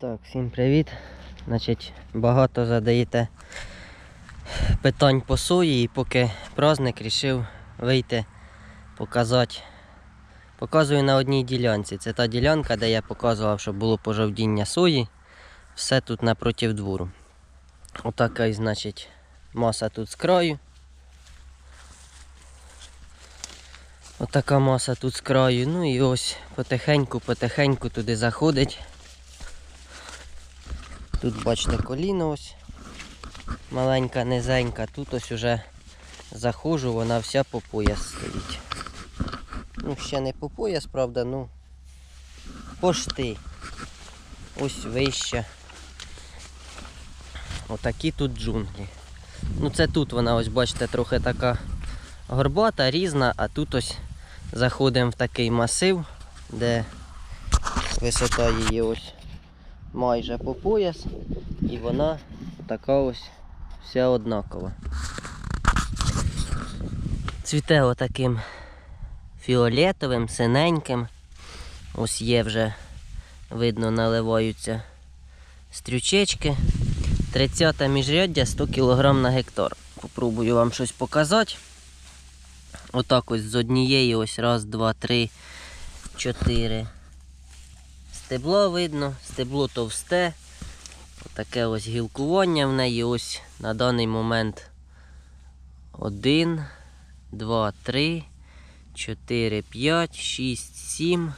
Так, всім привіт. Значить, багато задаєте питань по сої і поки праздник рішив вийти показати. Показую на одній ділянці. Це та ділянка, де я показував, що було пожовдіння сої. Все тут напротив двору. Отака, і, значить, маса тут з краю. Отака маса тут з краю. Ну і ось потихеньку, потихеньку туди заходить. Тут бачите коліно ось. Маленька, низенька. Тут ось уже заходжу, вона вся по пояс стоїть. Ну, ще не по пояс, правда, ну пошти. Ось вище. Отакі тут джунглі. Ну це тут вона ось, бачите, трохи така горбата, різна, а тут ось заходимо в такий масив, де висота її ось майже по пояс, і вона така ось вся однакова. Цвіте отаким фіолетовим, синеньким. Ось є вже, видно, наливаються стрючечки. 30 міжряддя 100 кг на гектар. Попробую вам щось показати. Отак ось з однієї, ось раз, два, три, чотири. Стебло видно, стебло товсте. Таке ось гілкування в неї ось на даний момент. Один, два, три, чотири, п'ять, шість, сім,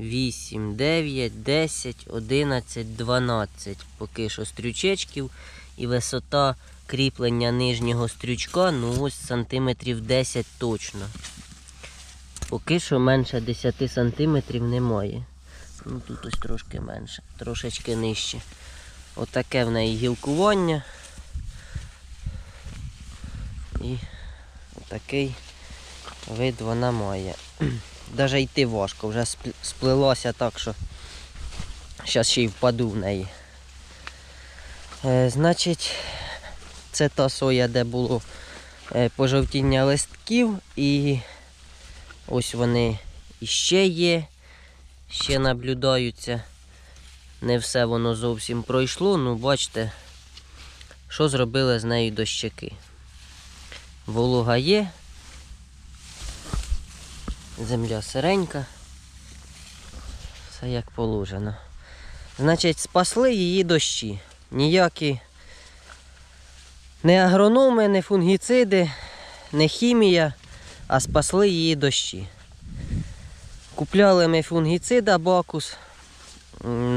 вісім, дев'ять, десять, одинадцять, дванадцять. Поки що стрючечків і висота кріплення нижнього стрючка, ну ось сантиметрів 10 точно. Поки що менше 10 сантиметрів немає. Ну тут ось трошки менше, трошечки нижче. Отаке в неї гілкування. І отакий вид вона має. Даже йти важко, вже спл- сплилося так, що зараз ще й впаду в неї. Е, значить, це та соя, де було е, пожовтіння листків, і ось вони іще є, ще наблюдаються. Не все воно зовсім пройшло, ну бачите, що зробили з нею дощаки. Волога є, земля сиренька, все як положено. Значить, спасли її дощі. Ніякі не агрономи, не фунгіциди, не хімія, а спасли її дощі. Купляли ми фунгіцида бакус.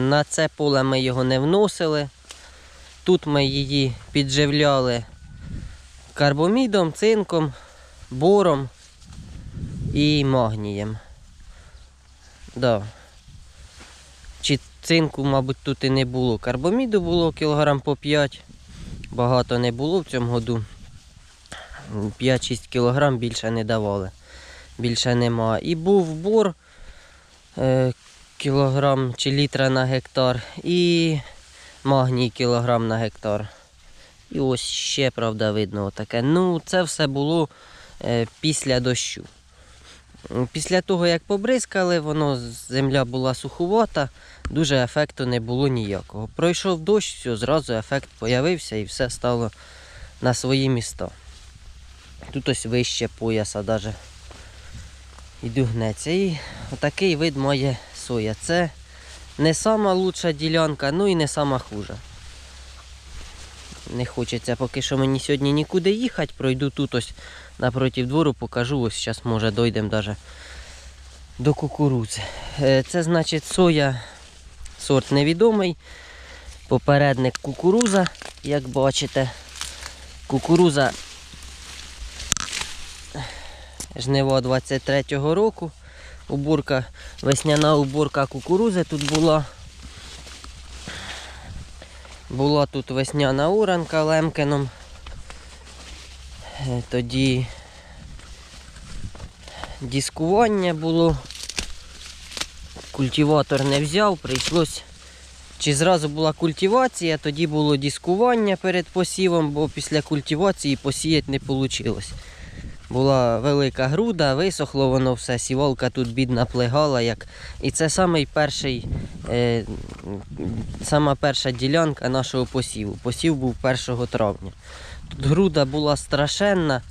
На це поле ми його не вносили. Тут ми її підживляли карбомідом, цинком, бором і магнієм. Да. Чи цинку, мабуть, тут і не було. Карбоміду було кілограм по 5. Багато не було в цьому году. 5-6 кілограм більше не давали. Більше нема. І був бор кілограм чи літра на гектар. І магній кілограм на гектар. І ось ще, правда, видно таке. Ну, це все було е, після дощу. Після того, як побризкали, воно земля була суховата, дуже ефекту не було ніякого. Пройшов дощ, все, зразу ефект з'явився і все стало на свої міста. Тут ось вище пояса даже іду гнеться. І отакий вид має соя. Це не сама лучша ділянка, ну і не сама хужа. Не хочеться поки що мені сьогодні нікуди їхати. Пройду тут ось напроти двору, покажу. Ось зараз може дойдемо даже до кукурудзи. Е, Це значить соя, сорт невідомий. Попередник кукуруза, як бачите. Кукуруза жниво 23-го року. Уборка, весняна уборка кукурузи тут була. Була тут весняна уранка лемкеном. Е, Тоді дискування було. Культиватор не взяв, прийшлось. Чи зразу була культивація, тоді було дискування перед посівом, бо після культивації посіяти не вийшло. Була велика груда, висохло воно все, сівалка тут бідна плегала. Як... І це самий перший е, сама перша ділянка нашого посіву. Посів був 1 травня. Тут груда була страшенна,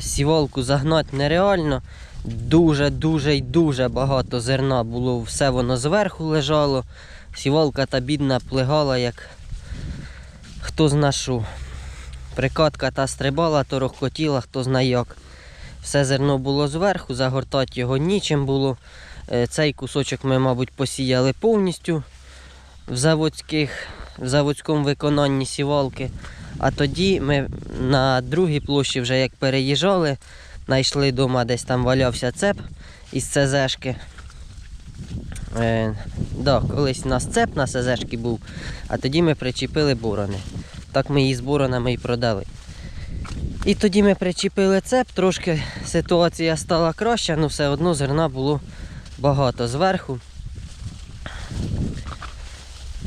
сівалку загнати нереально. Дуже-дуже й дуже багато зерна було, все воно зверху лежало. Сівалка та бідна плигала, як хто зна що. Прикатка та стрибала, то рохкотіла, хто зна як. Все зерно було зверху, загортати його нічим було. Е, Цей кусочок ми, мабуть, посіяли повністю в, заводських, в заводському виконанні сівалки. А тоді ми на другій площі, вже як переїжджали, знайшли вдома, десь там валявся цеп із ЦЗшки. Е, да, колись у нас цеп на СЗшки був, а тоді ми причепили борони. Так ми її з боронами і продали. І тоді ми причепили цеп, трошки ситуація стала краща, але все одно зерна було багато зверху.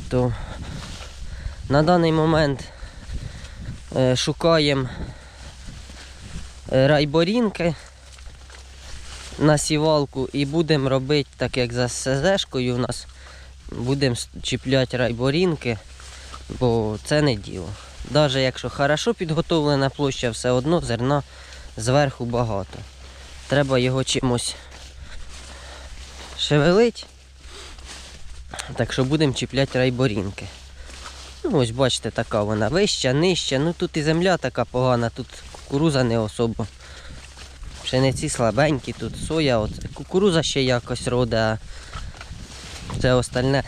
То на даний момент е, шукаємо е, райборінки на сівалку і будемо робити, так як за СЗшкою у нас, будемо чіпляти райборінки, бо це не діло. Навіть якщо хорошо підготовлена площа, все одно зерна зверху багато. Треба його чимось шевелить. Так що будемо чіпляти райборінки. Ну, ось бачите, така вона вища, нижча. Ну тут і земля така погана, тут кукуруза не особо. Пшениці слабенькі, тут соя, от, кукуруза ще якось роде, а це остальне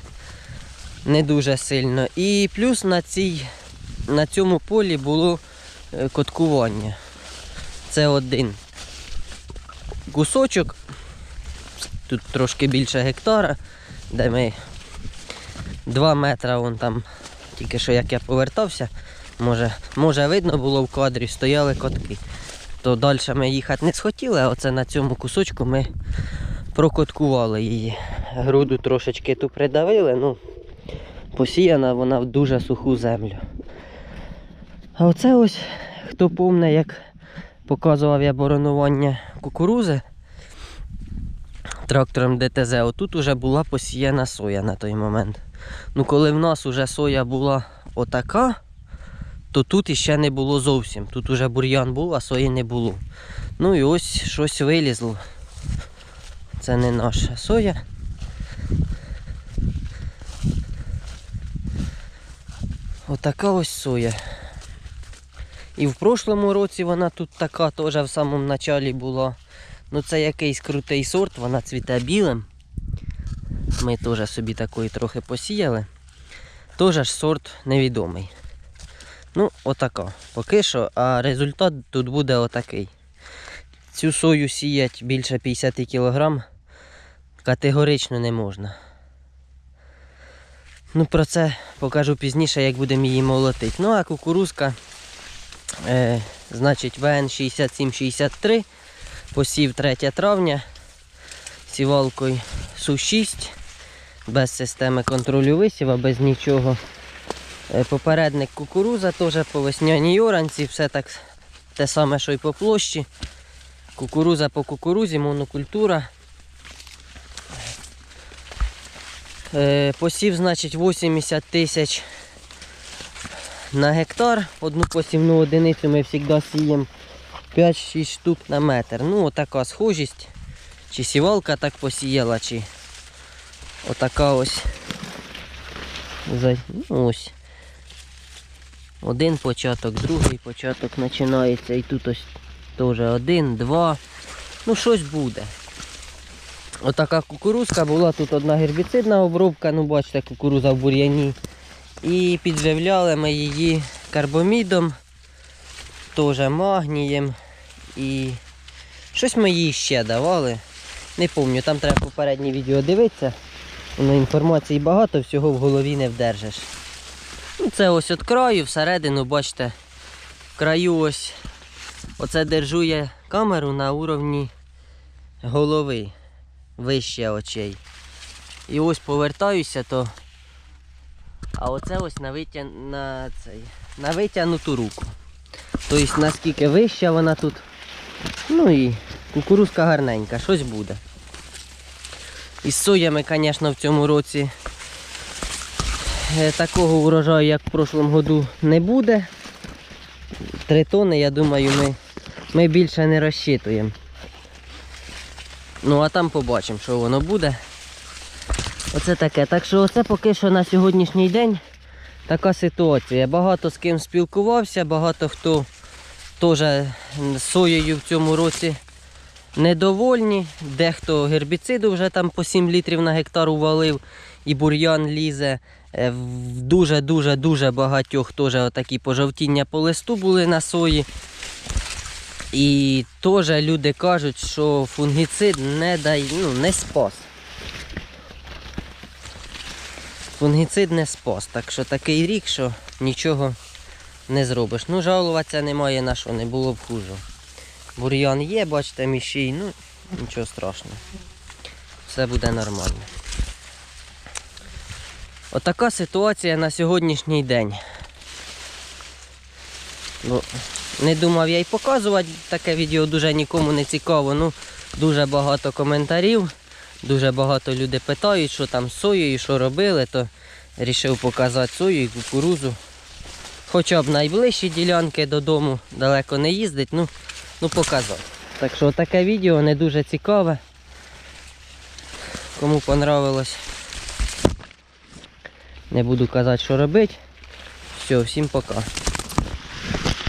не дуже сильно. І плюс на, цій, на цьому полі було е, коткування. Це один кусочок, тут трошки більше гектара, де ми 2 метра вон там, тільки що як я повертався, може, може видно було в кадрі, стояли котки. То далі ми їхати не схотіли, а оце на цьому кусочку ми прокоткували її. Груду трошечки ту придавили, ну посіяна вона в дуже суху землю. А оце ось, хто помне, як показував я боронування кукурузи трактором ДТЗ, отут уже була посіяна соя на той момент. Ну коли в нас уже соя була отака, то тут іще не було зовсім. Тут уже бур'ян був, а сої не було. Ну і ось щось вилізло. Це не наша соя. Отака ось соя. І в прошлому році вона тут така теж в самому началі була. Ну це якийсь крутий сорт, вона цвіте білим. Ми теж собі такої трохи посіяли. Теж ж сорт невідомий. Ну, отака. Поки що, а результат тут буде отакий. Цю сою сіять більше 50 кг категорично не можна. Ну, про це покажу пізніше, як будемо її молотити. Ну, а кукурузка, е, значить, ВН 6763, посів 3 травня, сівалкою Су6, без системи контролю висіва, без нічого. Е, Попередник кукуруза теж по весняній оранці, все так те саме, що й по площі. Кукуруза по кукурузі, монокультура. Е, Посів, значить, 80 тисяч на гектар. Одну посівну одиницю ми завжди сіємо 5-6 штук на метр. Ну, отака схожість. Чи сівалка так посіяла, чи отака ось. Ну, ось. Один початок, другий початок починається. І тут ось теж один, два. Ну, щось буде. Отака кукурузка була, тут одна гербіцидна обробка, ну бачите, кукуруза в бур'яні. І підживляли ми її карбомідом, теж магнієм. І щось ми їй ще давали. Не пам'ятаю, там треба попереднє відео дивитися. Воно інформації багато, всього в голові не вдержиш. Ну, це ось від краю, всередину, бачите, в краю ось оце держу я камеру на уровні голови, вище очей. І ось повертаюся, то. А оце ось на, витя... на, цей... на витягнуту руку. Тобто наскільки вища вона тут. Ну і кукурузка гарненька, щось буде. Із соями, звісно, в цьому році е, такого урожаю, як в прошлому году, не буде. Три тони, я думаю, ми, ми більше не розчитуємо. Ну а там побачимо, що воно буде. Оце таке. Так що оце поки що на сьогоднішній день така ситуація. Багато з ким спілкувався, багато хто теж соєю в цьому році недовольні. Дехто гербіциду вже там по 7 літрів на гектар увалив і бур'ян лізе. Дуже-дуже дуже багатьох теж отакі пожовтіння по листу були на сої. І теж люди кажуть, що фунгіцид не дає, ну, не спас. Фунгіцид не спас. Так що такий рік, що нічого не зробиш. Ну, жалуватися немає на що, не було б хуже. Бур'ян є, бачите, міщій, ну нічого страшного. Все буде нормально. Отака ситуація на сьогоднішній день. Ну, не думав я й показувати таке відео дуже нікому не цікаво. Ну, дуже багато коментарів, дуже багато людей питають, що там з соєю, що робили, то вирішив показати сою і кукурузу. Хоча б найближчі ділянки додому далеко не їздить, ну, ну показав. Так що таке відео не дуже цікаве. Кому понравилось, не буду казати, що робити. Все, всім пока.